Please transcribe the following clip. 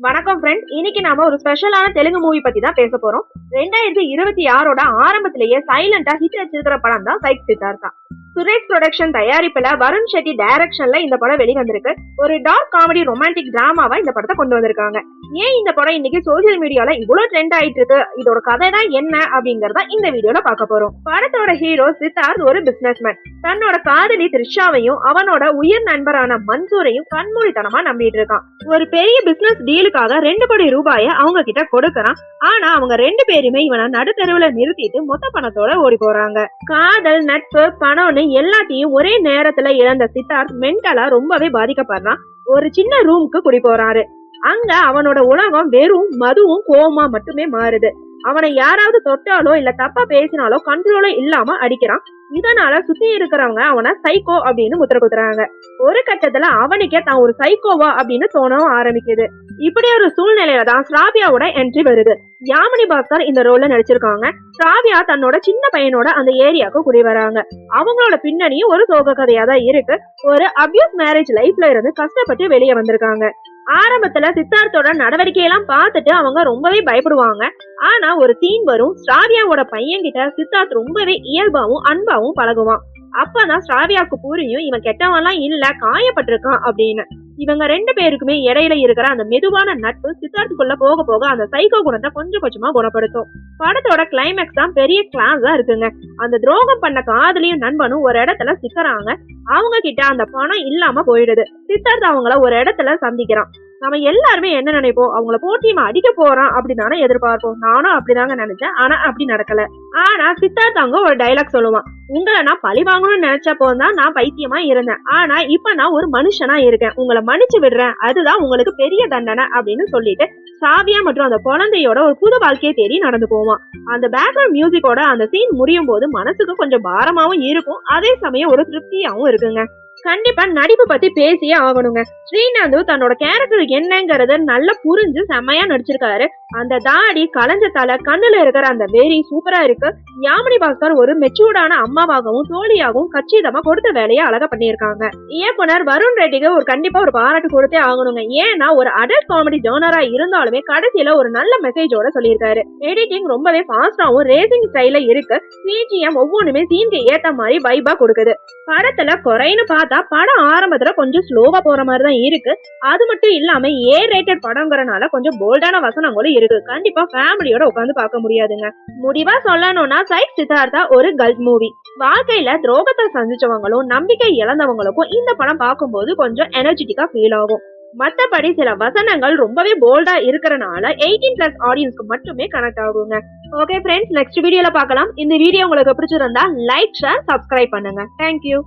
வணக்கம் ஃப்ரெண்ட்ஸ் இன்னைக்கு நாம ஒரு ஸ்பெஷலான தெலுங்கு மூவி பத்தி தான் பேச போறோம். ரெண்டாயிரத்தி இருபத்தி ஆறோட ஆரம்பத்திலேயே சைலண்டா ஹிட் அடிச்சிருக்கிற படம் தான் சைக் சித்தார்த்தா சுரேஷ் ப்ரொடக்ஷன் தயாரிப்புல வருண் ஷெட்டி டைரக்ஷன்ல இந்த படம் வெளிவந்திருக்கு. ஒரு டார்க் காமெடி ரொமான்டிக் டிராமாவா இந்த படத்தை கொண்டு வந்திருக்காங்க. ஏன் இந்த படம் இன்னைக்கு சோசியல் மீடியால இவ்வளவு ட்ரெண்ட் ஆயிட்டு இருக்கு இதோட கதை தான் என்ன அப்படிங்கறத இந்த வீடியோல பார்க்க போறோம். படத்தோட ஹீரோ சித்தார்த் ஒரு பிசினஸ்மேன் தன்னோட காதலி த்ரிஷாவையும் அவனோட உயிர் நண்பரான மன்சூரையும் கண்மூடித்தனமா நம்பிட்டு இருக்கான் ஒரு பெரிய பிசினஸ் டீலுக்காக ரெண்டு கோடி ரூபாய அவங்க கிட்ட கொடுக்கறான். ஆனா அவங்க ரெண்டு பேருமே இவனை நடுத்தெருவுல நிறுத்திட்டு மொத்த பணத்தோட ஓடி போறாங்க. காதல் நட்பு பணம்னு எல்லாத்தையும் ஒரே நேரத்துல இழந்த சித்தார்த் மென்டலா ரொம்பவே பாதிக்கப்படுறான். ஒரு சின்ன ரூமுக்கு குடி போறாரு. அங்க அவனோட உலகம் வெறும் மதுவும் கோமா மட்டுமே மாறுது. அவனை யாராவது தொட்டாலோ இல்ல தப்பா பேசினாலோ கண்ட்ரோலோ இல்லாம அடிக்கிறான். இதனால சுத்தி இருக்கிறவங்க அவனை சைக்கோ அப்படின்னு முத்திர குத்துறாங்க. ஒரு கட்டத்துல அவனுக்கே தான் ஒரு சைக்கோவா அப்படின்னு தோணவும் ஆரம்பிக்குது. இப்படி ஒரு சூழ்நிலையில தான் ஸ்ராவியாவோட என்ட்ரி வருது. யாமினி பாஸ்கர் இந்த ரோல்ல நடிச்சிருக்காங்க. ஸ்ராவியா தன்னோட சின்ன பையனோட அந்த ஏரியாவுக்கு குடி வராங்க. அவங்களோட பின்னணியும் ஒரு சோக கதையா தான் இருக்கு. ஒரு அபியூஸ் மேரேஜ் லைஃப்ல இருந்து கஷ்டப்பட்டு வெளியே வந்திருக்காங்க. ஆரம்பத்துல சித்தார்த்தோட நடவடிக்கையெல்லாம் பார்த்துட்டு அவங்க ரொம்பவே பயப்படுவாங்க. ஆனா ஒரு சீன் வரும் ஸ்ராவியாவோட பையன் கிட்ட சித்தார்த் ரொம்பவே இயல்பாவும் அன்பாவும் பழகுவான். அப்பதான் ஸ்ராவியாவுக்கு புரியும் இவன் கெட்டவன்லாம் இல்ல காயப்பட்டிருக்கான் அப்படின்னு. இவங்க ரெண்டு பேருக்குமே இடையில இருக்கிற அந்த மெதுவான நட்பு சித்தார்த்துக்குள்ள போக போக அந்த சைக்கோ குணத்தை கொஞ்சம் கொஞ்சமா குணப்படுத்தும். படத்தோட கிளைமேக்ஸ் தான் பெரிய கிளாஸா இருக்குங்க. அந்த துரோகம் பண்ண காதலியும் நண்பனும் ஒரு இடத்துல சிக்கறாங்க. அவங்க கிட்ட அந்த பணம் இல்லாம போயிடுது. சித்தார்த் அவங்கள ஒரு இடத்துல சந்திக்கிறான். நம்ம எல்லாருமே என்ன நினைப்போம்? அவங்கள போட்டி அடிக்க போறான் அப்படின்னு எதிர்பார்ப்போம். நானும் அப்படிதாங்க நினைச்சேன். ஆனா அப்படி நடக்கல. ஆனா சித்தார்த் அங்க ஒரு டைலாக் சொல்லுவான். உங்களை நான் பழி வாங்கணும்னு நினைச்சப்போ தான் நான் பைத்தியமா இருந்தேன். ஆனா இப்ப நான் ஒரு மனுஷனா இருக்கேன். உங்களை மன்னிச்சு விடுறேன். அதுதான் உங்களுக்கு பெரிய தண்டனை அப்படின்னு சொல்லிட்டு சாவியா மற்றும் அந்த குழந்தையோட ஒரு புது வாழ்க்கையை தேடி நடந்து போவான். அந்த பேக்ரவுண்ட் மியூசிக்கோட அந்த சீன் முடியும் போது மனசுக்கு கொஞ்சம் பாரமாவும் இருக்கும். அதே சமயம் ஒரு திருப்தியாவும் இருக்குங்க. கண்டிப்பா நடிப்பு பத்தி பேசியே ஆகணுங்க. ஸ்ரீநாந்து தன்னோட கேரக்டர் என்னங்கறத நல்லா புரிஞ்சு செம்மையா நடிச்சிருக்காரு. அந்த தாடி களைஞ்ச தலை கண்ணுல இருக்கிற அந்த வேரி சூப்பரா இருக்கு. யாமினி பாஸ்கர் ஒரு மெச்சூர்டான அம்மாவாகவும் தோழியாகவும் கச்சிதமா கொடுத்த வேலையை அழகா பண்ணியிருக்காங்க. இயக்குனர் வருண் ரெட்டிக்கு ஒரு கண்டிப்பா ஒரு பாராட்டு கொடுத்தே ஆகணுங்க. ஏன்னா ஒரு அடல்ட் காமெடி ஜோனரா இருந்தாலுமே கடைசியில ஒரு நல்ல மெசேஜோட சொல்லியிருக்காரு. எடிட்டிங் ரொம்பவே ஃபாஸ்டாவும் ரேசிங் ஸ்டைல இருக்கு. பிஜிஎம் ஒவ்வொன்றுமே சீனுக்கு ஏத்த மாதிரி வைபா கொடுக்குது. படத்துல குறைன்னு பார்த்து படம் ஆரம்பத்துல கொஞ்சம் ஸ்லோவா போற மாதிரி தான் இருக்கு. அது மட்டும் இல்லாம ஏ ரேட்டட் படங்கிறனால கொஞ்சம் போல்டான வசனங்களும் இருக்கு. கண்டிப்பா ஃபேமிலியோட உட்காந்து பார்க்க முடியாதுங்க. முடிவா சொல்லணும்னா சைட் சித்தார்த்தா ஒரு கல்ட் மூவி வாழ்க்கையில துரோகத்தை சந்திச்சவங்களும் நம்பிக்கை இழந்தவங்களுக்கும் இந்த படம் பார்க்கும்போது கொஞ்சம் எனர்ஜெட்டிக்கா ஃபீல் ஆகும். மத்தபடி சில வசனங்கள் ரொம்பவே போல்டா இருக்கிறனால எயிட்டீன் பிளஸ் ஆடியன்ஸ்க்கு மட்டுமே கனெக்ட் ஆகுங்க. ஓகே ஃப்ரெண்ட்ஸ் நெக்ஸ்ட் வீடியோல பார்க்கலாம். இந்த வீடியோ உங்களுக்கு பிடிச்சிருந்தா லைக் ஷேர் சப்ஸ்கிரைப் பண்ணுங்க. Thank you